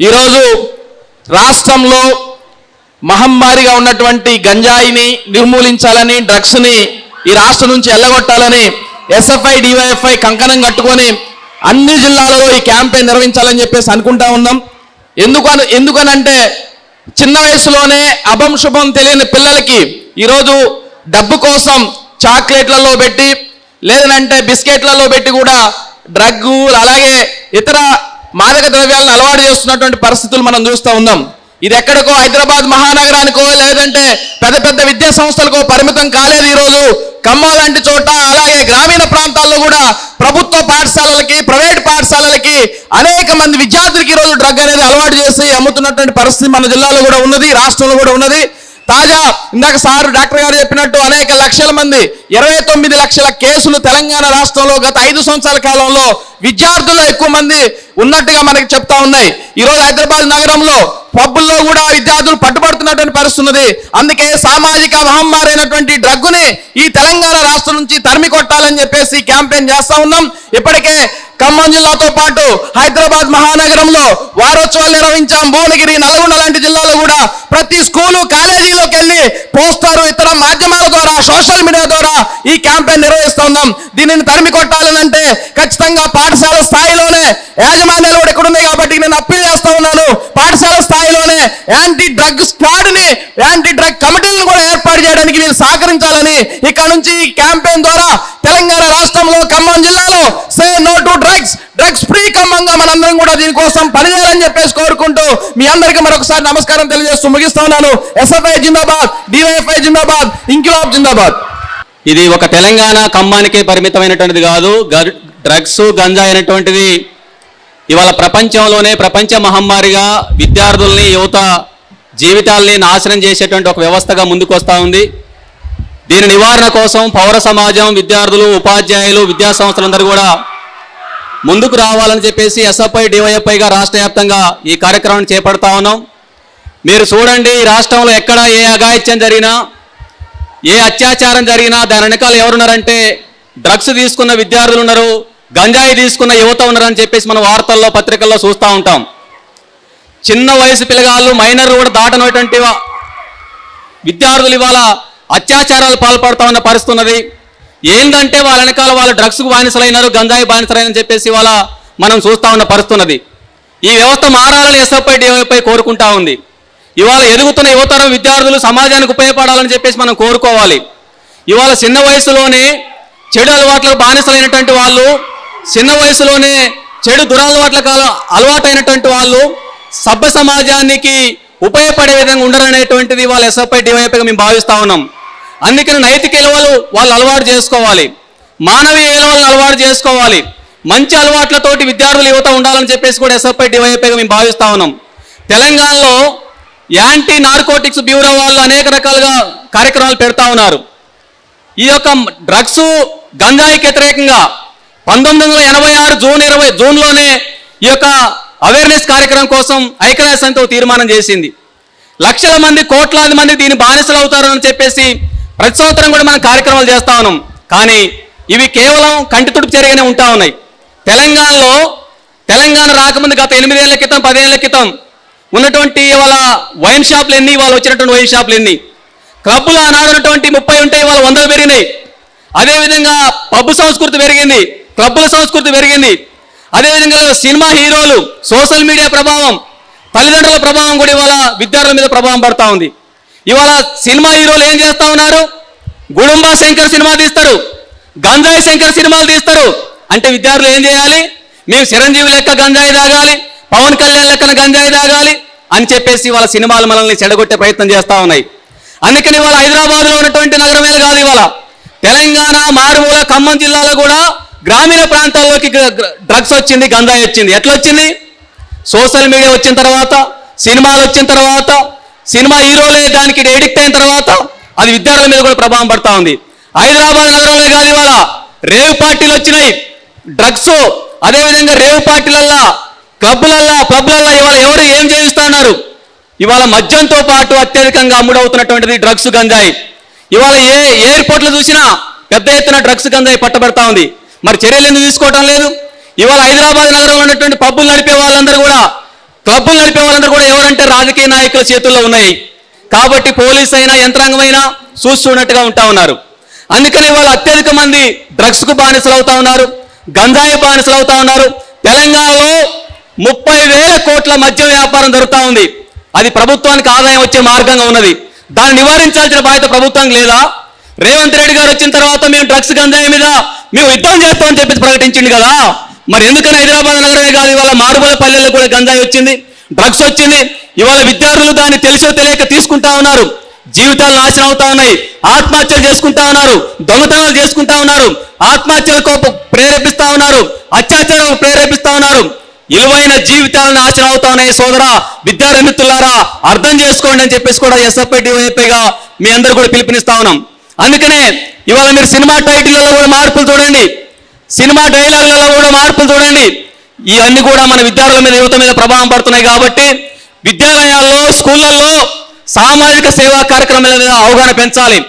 ఈరోజు రాష్ట్రంలో మహమ్మారిగా ఉన్నటువంటి గంజాయిని నిర్మూలించాలని డ్రగ్స్ని ఈ రాష్ట్రం నుంచి ఎల్లగొట్టాలని ఎస్ఎఫ్ఐ డివైఎఫ్ఐ కంకణం కట్టుకొని అన్ని జిల్లాలలో ఈ క్యాంపెయిన్ నిర్వహించాలని చెప్పేసి అనుకుంటా ఉన్నాం. ఎందుకని ఎందుకనంటే చిన్న వయసులోనే అభం శుభం తెలియని పిల్లలకి ఈరోజు డబ్బు కోసం చాక్లెట్లలో పెట్టి లేదంటే బిస్కెట్లలో పెట్టి కూడా డ్రగ్గు అలాగే ఇతర మాదక ద్రవ్యాలను అలవాటు చేస్తున్నటువంటి పరిస్థితులు మనం చూస్తూ ఉన్నాం. ఇది ఎక్కడికో హైదరాబాద్ మహానగరానికో లేదంటే పెద్ద పెద్ద విద్యా సంస్థలకో పరిమితం కాలేదు ఈరోజు. ఖమ్మం లాంటి చోట అలాగే గ్రామీణ ప్రాంతాల్లో కూడా ప్రభుత్వ పాఠశాలలకి ప్రైవేట్ పాఠశాలలకి అనేక మంది విద్యార్థులకి ఈరోజు డ్రగ్ అనేది అలవాటు చేసి అమ్ముతున్నటువంటి పరిస్థితి మన జిల్లాలో కూడా ఉన్నది రాష్ట్రంలో కూడా ఉన్నది. తాజా ఇందాక సార్ డాక్టర్ గారు చెప్పినట్టు అనేక లక్షల మంది ఇరవై తొమ్మిది లక్షల కేసులు తెలంగాణ రాష్ట్రంలో గత ఐదు సంవత్సరాల కాలంలో విద్యార్థుల్లో ఎక్కువ మంది ఉన్నట్టుగా మనకి చెప్తా ఉన్నాయి. ఈ రోజు హైదరాబాద్ నగరంలో పబ్బుల్లో కూడా విద్యార్థులు పట్టుబడుతున్నటువంటి పరిస్థితి ఉన్నది. అందుకే సామాజిక మహమ్మారి అయినటువంటి డ్రగ్గుని ఈ తెలంగాణ రాష్ట్రం నుంచి తరిమి కొట్టాలని చెప్పేసి క్యాంపెయిన్ చేస్తా ఉన్నాం. ఇప్పటికే ఖమ్మం జిల్లాతో పాటు హైదరాబాద్ మహానగరంలో వారోత్సవాలు నిర్వహించాం. భువనగిరి నల్గొండ లాంటి జిల్లాలో కూడా ప్రతి స్కూలు కాలేజీలోకి వెళ్ళి పోస్టర్ ఇతర మాధ్యమాల ద్వారా సోషల్ మీడియా ద్వారా ఈ క్యాంపెయిన్ ఉన్నాం. దీనిని తరిమి కొట్టాలనంటే ఖచ్చితంగా పాఠశాల స్థాయిలోనే యాజమాన్యాలు కూడా ఇక్కడ ఉంది కాబట్టి నేను అప్పీల్ చేస్తా ఉన్నాను. పాఠశాల స్థాయిలోనే యాంటీ డ్రగ్ స్క్వాడ్ని యాంటీ డ్రగ్ కమిటీలను కూడా ఏర్పాటు చేయడానికి నేను సహకరించాలని ఇక్కడ నుంచి ఈ క్యాంపెయిన్ ద్వారా తెలంగాణ రాష్ట్రంలో ఖమ్మం జిల్లాలో say no to drugs drugs free ఖమ్మంగా మనందరం కూడా దీనికోసం పనిచేయాలని చెప్పేసి కోరుకుంటూ మీ అందరికీ మరొకసారి నమస్కారం తెలియజేస్తూ ముగిస్తా ఉన్నాను. ఎస్ఎఫ్ఐ జిందాబాద్ డివైఎఫ్ఐ జిందాబాద్ ఇంకిలాబ్ జిందాబాద్. ఇది ఒక తెలంగాణ ఖమ్మానికే పరిమితమైనటువంటిది కాదు. డ్రగ్స్ గంజా అయినటువంటిది ఇవాళ ప్రపంచంలోనే ప్రపంచ మహమ్మారిగా విద్యార్థుల్ని యువత జీవితాల్ని నాశనం చేసేటువంటి ఒక వ్యవస్థగా ముందుకు వస్తూ ఉంది. దీని నివారణ కోసం పౌర సమాజం విద్యార్థులు ఉపాధ్యాయులు విద్యా సంస్థలందరూ కూడా ముందుకు రావాలని చెప్పేసి ఎస్ఎఫ్ఐ డివైఎఫ్ఐగా రాష్ట్ర వ్యాప్తంగా ఈ కార్యక్రమాన్ని చేపడతా ఉన్నాం. మీరు చూడండి ఈ రాష్ట్రంలో ఎక్కడ ఏ అఘాయిత్యం జరిగినా ఏ అత్యాచారం జరిగినా దాని వెనకాల ఎవరున్నారంటే డ్రగ్స్ తీసుకున్న విద్యార్థులు ఉన్నారు గంజాయి తీసుకున్న యువత ఉన్నారని చెప్పేసి మనం వార్తల్లో పత్రికల్లో చూస్తూ ఉంటాం. చిన్న వయసు పిల్లగాళ్ళు మైనర్ కూడా దాటనటువంటి విద్యార్థులు ఇవాళ అత్యాచారాలు పాల్పడుతూ ఉన్న పరిస్థితి ఉన్నది. ఏంటంటే వాళ్ళ వెనకాల వాళ్ళు డ్రగ్స్కు బానిసలైనారు గంజాయి బానిసలైనని చెప్పేసి ఇవాళ మనం చూస్తూ ఉన్న పరిస్థితి ఉన్నది. ఈ వ్యవస్థ మారాలని ఎస్ఎఫ్ఐ డివైపై కోరుకుంటా ఉంది. ఇవాళ ఎదుగుతున్న యువతరం విద్యార్థులు సమాజానికి ఉపయోగపడాలని చెప్పేసి మనం కోరుకోవాలి. ఇవాళ చిన్న వయసులోనే చెడు అలవాట్లకు బానిసలైనటువంటి వాళ్ళు చిన్న వయసులోనే చెడు దురలవాట్లకు అల- అలవాటైనటువంటి వాళ్ళు సభ్య సమాజానికి ఉపయోగపడే విధంగా ఉండరనేటువంటిది వాళ్ళ ఎస్ఎఫ్ఐ డివైఎఫ్ఐగా మేము భావిస్తూ ఉన్నాం. అందుకని నైతిక విలువలు వాళ్ళు అలవాటు చేసుకోవాలి. మానవీయ విలువలను అలవాటు చేసుకోవాలి. మంచి అలవాట్లతోటి విద్యార్థులు యువత ఉండాలని చెప్పేసి కూడా ఎస్ఎఫ్ఐ డివైఎఫ్ఐగా మేము భావిస్తూ ఉన్నాం. తెలంగాణలో యాంటీ నార్కోటిక్స్ బ్యూరో వాళ్ళు అనేక రకాలుగా కార్యక్రమాలు పెడతా ఉన్నారు. ఈ యొక్క డ్రగ్స్ గంజాయికి వ్యతిరేకంగా పంతొమ్మిది వందల ఎనభై ఆరు జూన్ ఇరవై జూన్లోనే ఈ యొక్క అవేర్నెస్ కార్యక్రమం కోసం ఐక్యరాజ్య సమితి తీర్మానం చేసింది. లక్షల మంది కోట్లాది మంది దీని బానిసలు అవుతారని చెప్పేసి ప్రతి సంవత్సరం కూడా మనం కార్యక్రమాలు చేస్తా ఉన్నాం. కానీ ఇవి కేవలం కంటి తుడుపు చర్యగానే ఉంటా ఉన్నాయి. తెలంగాణలో తెలంగాణ రాకముందు గత ఎనిమిదేళ్ళ క్రితం పదేళ్ళ క్రితం ఉన్నటువంటి ఇవాళ వైన్ షాపులు ఎన్ని? వాళ్ళు వచ్చినటువంటి వైన్ షాపులు ఎన్ని? క్లబ్బులు ఆనాడు ముప్పై ఉంటే ఇవాళ వందలు పెరిగినాయి. అదేవిధంగా పబ్బు సంస్కృతి పెరిగింది. క్లబ్బుల సంస్కృతి పెరిగింది. అదేవిధంగా సినిమా హీరోలు సోషల్ మీడియా ప్రభావం తల్లిదండ్రుల ప్రభావం కూడా ఇవాళ విద్యార్థుల మీద ప్రభావం పడతా ఉంది. ఇవాళ సినిమా హీరోలు ఏం చేస్తా ఉన్నారు? గుడుంబ శంకర్ సినిమా తీస్తారు. గంజాయి శంకర్ సినిమాలు తీస్తారు. అంటే విద్యార్థులు ఏం చేయాలి? మేము చిరంజీవి లెక్క గంజాయి తాగాలి. పవన్ కళ్యాణ్ లెక్కన గంజాయి తాగాలి అని చెప్పేసి వాళ్ళ సినిమాలు మనల్ని చెడగొట్టే ప్రయత్నం చేస్తూ ఉన్నాయి. అందుకని ఇవాళ హైదరాబాద్లో ఉన్నటువంటి నగరమే కాదు ఇవాళ తెలంగాణ మారుమూల ఖమ్మం జిల్లాలో కూడా గ్రామీణ ప్రాంతాల్లోకి డ్రగ్స్ వచ్చింది గంజాయి వచ్చింది. ఎట్లా వచ్చింది సోషల్ మీడియా వచ్చిన తర్వాత సినిమాలు వచ్చిన తర్వాత సినిమా హీరోలే దానికి ఎడిక్ట్ అయిన తర్వాత అది విద్యార్థుల మీద కూడా ప్రభావం పడతా ఉంది. హైదరాబాద్ నగరంలో కాదు ఇవాళ రేవ్ పార్టీలు వచ్చినాయి. డ్రగ్స్ అదేవిధంగా రేవ్ పార్టీలల్లా క్లబ్బులల్లా పబ్లల్లో ఇవాళ ఎవరు ఏం చేయిస్తా ఉన్నారు? ఇవాళ మద్యంతో పాటు అత్యధికంగా అమ్ముడవుతున్నటువంటిది డ్రగ్స్ గంజాయి. ఇవాళ ఏ ఎయిర్పోర్ట్లు చూసినా పెద్ద ఎత్తున డ్రగ్స్ గంజాయి పట్టబడతా ఉంది. మరి చర్యలు ఎందుకు తీసుకోవటం లేదు? ఇవాళ హైదరాబాద్ నగరంలో ఉన్నటువంటి పబ్బులు నడిపే వాళ్ళందరూ కూడా క్లబ్బులు నడిపే వాళ్ళందరూ కూడా ఎవరంటే రాజకీయ నాయకుల చేతుల్లో ఉన్నాయి. కాబట్టి పోలీస్ అయినా యంత్రాంగమైనా అయినా చూస్తున్నట్టుగా ఉంటా ఉన్నారు. అందుకనే వాళ్ళు అత్యధిక మంది డ్రగ్స్కు బానిసలు అవుతా ఉన్నారు. గంజాయి బానిసలు అవుతా ఉన్నారు. తెలంగాణ ముప్పై వేల కోట్ల మద్యం వ్యాపారం జరుగుతూ ఉంది. అది ప్రభుత్వానికి ఆదాయం వచ్చే మార్గంగా ఉన్నది. దాన్ని నివారించాల్సిన బాధ్యత ప్రభుత్వం లేదా? రేవంత్ రెడ్డి గారు వచ్చిన తర్వాత మేము డ్రగ్స్ గంజాయి మీద మేము యుద్ధం చేస్తామని చెప్పేసి ప్రకటించింది కదా? మరి ఎందుకని హైదరాబాద్ నగరమే కాదు ఇవాళ మారుమూల పల్లెల్లో కూడా గంజాయి వచ్చింది డ్రగ్స్ వచ్చింది. ఇవాళ విద్యార్థులు దాన్ని తెలిసో తెలియక తీసుకుంటా ఉన్నారు. జీవితాలు నాశనం అవుతా ఉన్నాయి. ఆత్మహత్యలు చేసుకుంటా ఉన్నారు. దొంగతనాలు చేసుకుంటా ఉన్నారు. ఆత్మహత్యలకు ప్రేరేపిస్తా ఉన్నారు. అత్యాచారాలకు ప్రేరేపిస్తా ఉన్నారు. ఇలువైన జీవితాలు నాశనం అవుతా ఉన్నాయి సోదరా విద్యార్థి మిత్రులారా అర్థం చేసుకోండి అని చెప్పేసి కూడా ఎస్ఎఫ్ఐ డివైఎఫ్ఐగా మీ అందరూ కూడా పిలుపునిస్తా ఉన్నాం. అందుకనే ఇవాళ మీరు సినిమా టైటిల్లలో కూడా మార్పులు చూడండి. సినిమా డైలాగులలో కూడా మార్పులు చూడండి. ఇవన్నీ కూడా మన విద్యార్థుల మీద యువత మీద ప్రభావం పడుతున్నాయి కాబట్టి విద్యాలయాల్లో స్కూళ్ళల్లో సామాజిక సేవా కార్యక్రమాల మీద అవగాహన పెంచాలి.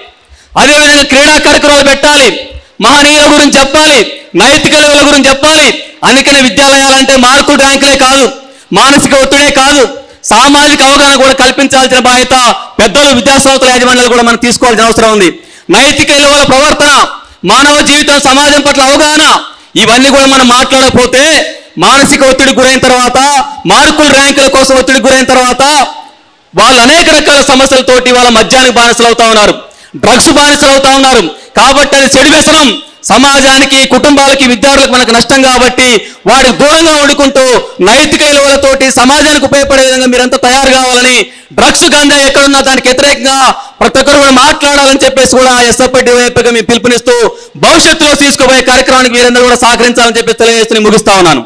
అదేవిధంగా క్రీడా కార్యక్రమాలు పెట్టాలి. మహనీయుల గురించి చెప్పాలి. నైతిక విలువల గురించి చెప్పాలి. అందుకనే విద్యాలయాలంటే మార్కులు ర్యాంకులే కాదు మానసిక ఒత్తిడే కాదు సామాజిక అవగాహన కూడా కల్పించాల్సిన బాధ్యత పెద్దలు విద్యాసంస్థల యాజమాన్యాలు కూడా మనం తీసుకోవాల్సిన అవసరం ఉంది. నైతిక విలువల ప్రవర్తన మానవ జీవితం సమాజం పట్ల అవగాహన ఇవన్నీ కూడా మనం మాట్లాడకపోతే మానసిక ఒత్తిడి గురైన తర్వాత మార్కులు ర్యాంకుల కోసం ఒత్తిడి గురైన తర్వాత వాళ్ళు అనేక రకాల సమస్యలతోటి వాళ్ళ మద్యానికి బానిసలు అవుతా ఉన్నారు. డ్రగ్స్ బానిసలు అవుతా ఉన్నారు. కాబట్టి అది చెడు వ్యసనం సమాజానికి కుటుంబాలకి విద్యార్థులకు మనకు నష్టం కాబట్టి వాడు దూరంగా వండుకుంటూ నైతిక విలువలతోటి సమాజానికి ఉపయోగపడే విధంగా మీరంతా తయారు కావాలని డ్రగ్స్ గంజా ఎక్కడున్నా దానికి వ్యతిరేకంగా ప్రతి ఒక్కరు కూడా మాట్లాడాలని చెప్పేసి కూడా ఎస్ఎఫ్ఐ వైపుగా మేము పిలుపునిస్తూ భవిష్యత్తులో తీసుకుపోయే కార్యక్రమానికి మీరందరూ కూడా సహకరించాలని చెప్పి తెలియజేస్తూ ముగిస్తా ఉన్నాను.